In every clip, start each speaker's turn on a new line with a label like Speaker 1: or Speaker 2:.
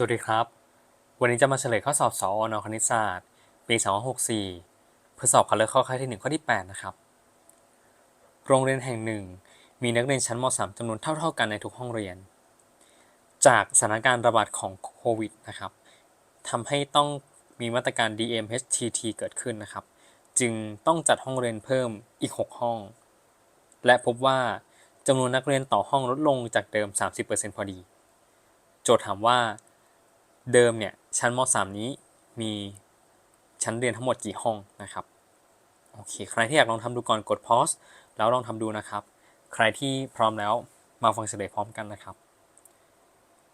Speaker 1: สวัสดีครับ วันนี้จะมาเฉลยข้อสอบสอนคณิตศาสตร์ ปี 2564 เพื่อสอบคัดเลือกข้อค่ายที่ 1 ข้อที่ 8 นะครับ โรงเรียนแห่งหนึ่ง มีนักเรียนชั้นม .3 จำนวนเท่า ๆ กันในทุกห้องเรียน จากสถานการณ์ระบาดของโควิดนะครับทำให้ต้องมีมาตรการ DMHTT เกิดขึ้นนะครับ จึงต้องจัดห้องเรียนเพิ่มอีก 6 ห้อง และพบว่าจำนวนนักเรียนต่อห้องลดลงจากเดิม 30%พอดี โจทย์ถามว่า เดิมเนี่ยชั้นม .3 นี้มีชั้นเรียนทั้งหมดกี่ห้องนะครับโอเคใครที่อยากลองทำดูก่อนกด pause แล้วลองทำดูนะครับ ใครที่พร้อมแล้วมาฟังเฉลยพร้อมกันนะครับ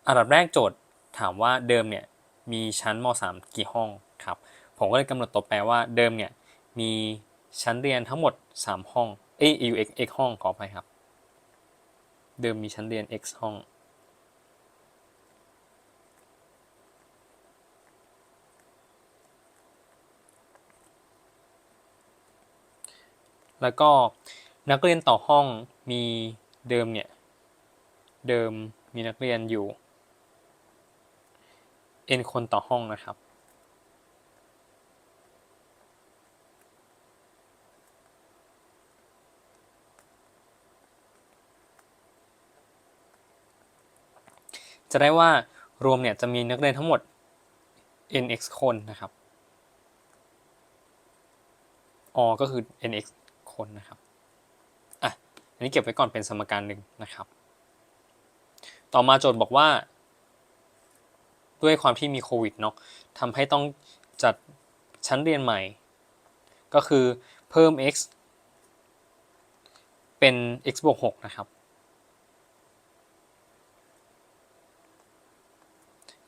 Speaker 1: อันดับแรกโจทย์ถามว่าเดิมเนี่ยมีชั้นม .3 กี่ห้องครับผมก็เลยกำหนดตัวแปรว่าเดิมเนี่ยมีชั้นเรียนทั้งหมด 3 ห้องเอ้ยอยู่ x x ห้องขอไปครับ เดิมมีชั้นเรียน x ห้อง แล้วก็นักเรียนต่อห้องมีเดิมเนี่ย เดิมมีนักเรียนอยู่ n คนต่อห้องนะครับ จะได้ว่ารวมเนี่ยจะมีนักเรียนทั้งหมด nx คนนะครับ อ ก็คือ nx คนนะครับอะอันนี้เก็บไว้ก่อนเป็นสมการหนึ่งนะครับ ต่อมาโจทย์บอกว่า ด้วยความที่มีโควิดเนาะทำให้ต้องจัดชั้นเรียนใหม่ ก็คือเพิ่ม x เป็น x บวก6นะครับ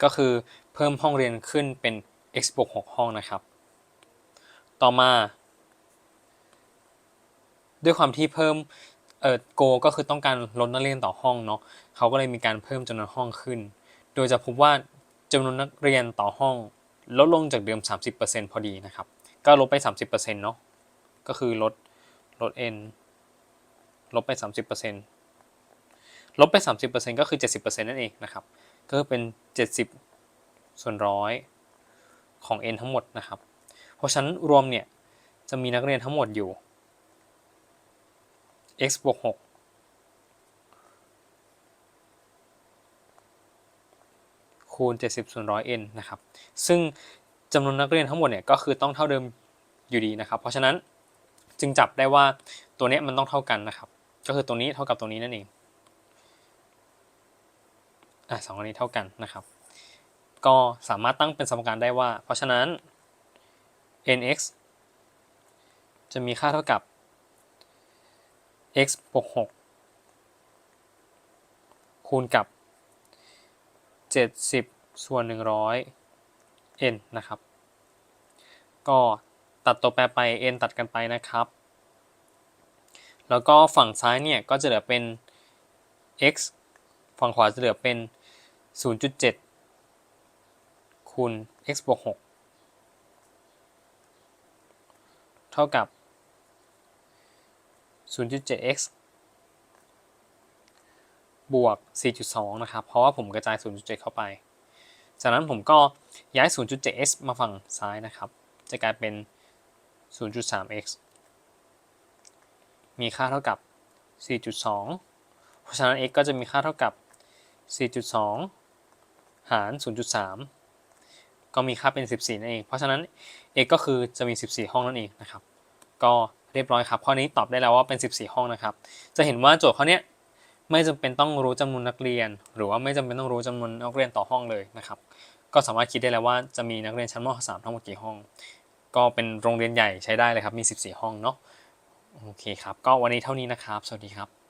Speaker 1: ก็คือเพิ่มห้องเรียนขึ้นเป็น x บวก6ห้องนะครับ ต่อมา ด้วยความที่เพิ่มเอ่อโกก็คือต้องการลดนักเรียนต่อห้องเนาะเขาก็เลยมีการเพิ่มจำนวนห้องขึ้น โดยจะพบว่าจำนวนนักเรียนต่อห้องลดลงจากเดิม 30%พอดีนะครับ ก็ลบไป 30%เนาะก็คือลดลด n ลบไป 30%ลบไป 30%ก็คือ 70%นั่นเองนะครับ ก็คือเป็น 70 ส่วนร้อยของ n ทั้งหมดนะครับ เพราะฉะนั้นรวมเนี่ยจะมีนักเรียนทั้งหมดอยู่ x บวก6คูณ 70ส่วนร้อย n นะครับ ซึ่งจำนวนนักเรียนทั้งหมดเนี่ยก็คือต้องเท่าเดิมอยู่ดีนะครับ เพราะฉะนั้นจึงจับได้ว่าตัวเนี้ยมันต้องเท่ากันนะครับ ก็คือตัวนี้เท่ากับตัวนี้นั่นเองอะสองอันนี้เท่ากันนะครับ ก็สามารถตั้งเป็นสมการได้ว่า เพราะฉะนั้น nx จะมีค่าเท่ากับ x บวก6คูณกับ 70 ส่วน 100 n นะครับ ก็ตัดตัวแปรไป n ตัดกันไปนะครับ แล้วก็ฝั่งซ้ายเนี่ยก็จะเหลือเป็น x ฝั่งขวาจะเหลือเป็น 0.7คูณ x บวก6เท่ากับ 0.7x บวก 4.2 นะครับ เพราะว่าผมกระจาย 0.7 เข้าไป จากนั้นผมก็ย้าย 0.7x มาฝั่งซ้ายนะครับ จะกลายเป็น 0.3x มีค่าเท่ากับ 4.2 เพราะฉะนั้น x ก็จะมีค่าเท่ากับ 4.2 หาร 0.3 ก็มีค่าเป็น 14 นั่นเอง เพราะฉะนั้น x ก็คือจะมี 14 ห้องนั่นเองนะครับ ก็ เรียบร้อยครับข้อนี้ตอบได้แล้วว่าเป็น 14 ห้องนะครับ จะเห็นว่าโจทย์ข้อนี้ไม่จำเป็นต้องรู้จำนวนนักเรียน หรือว่าไม่จำเป็นต้องรู้จำนวนนักเรียนต่อห้องเลยนะครับก็สามารถคิดได้แล้วว่าจะมีนักเรียนชั้นม .3 ทั้งหมดกี่ห้อง ก็เป็นโรงเรียนใหญ่ใช้ได้เลยครับมี 14 ห้องเนาะโอเคครับ ก็วันนี้เท่านี้นะครับ สวัสดีครับ